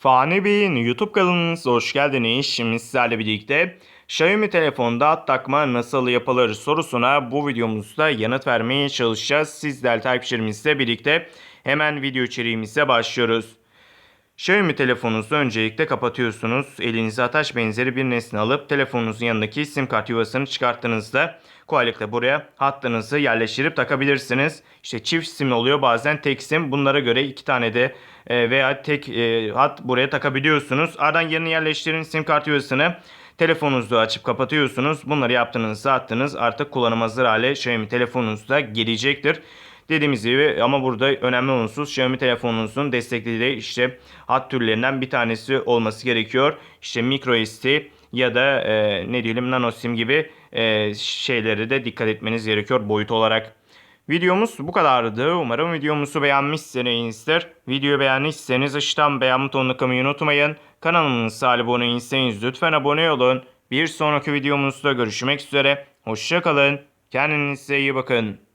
Fani Bey'in YouTube kanalınıza hoş geldiniz. Şimdi sizlerle birlikte Xiaomi telefonda takma nasıl yapılır sorusuna bu videomuzda yanıt vermeye çalışacağız. Sizler takipçilerimizle birlikte hemen video içeriğimize başlıyoruz. Xiaomi telefonunuzu öncelikle kapatıyorsunuz. Elinize ataç benzeri bir nesne alıp telefonunuzun yanındaki sim kart yuvasını çıkarttığınızda kolaylıkla buraya hattınızı yerleştirip takabilirsiniz. İşte çift sim oluyor bazen tek sim. Bunlara göre iki tane de e, veya tek e, hat buraya takabiliyorsunuz. Ardından yerine yerleştirin sim kart yuvasını. Telefonunuzu açıp kapatıyorsunuz. Bunları yaptığınızda hattınız artık kullanım hazır hale Xiaomi telefonunuzda gelecektir. Dediğimiz gibi ama burada önemli unsur Xiaomi telefonunuzun desteklediği işte hat türlerinden bir tanesi olması gerekiyor. İşte micro SD ya da e, ne diyelim nano sim gibi e, şeylere de dikkat etmeniz gerekiyor boyut olarak. Videomuz bu kadardı. Umarım videomuzu beğenmişsinizdir. Videoyu beğenmişseniz aşağıdan beğen butonuna kılmayı unutmayın. Kanalımıza abone değilseniz lütfen abone olun. Bir sonraki videomuzda görüşmek üzere. Hoşçakalın. Kendinize iyi bakın.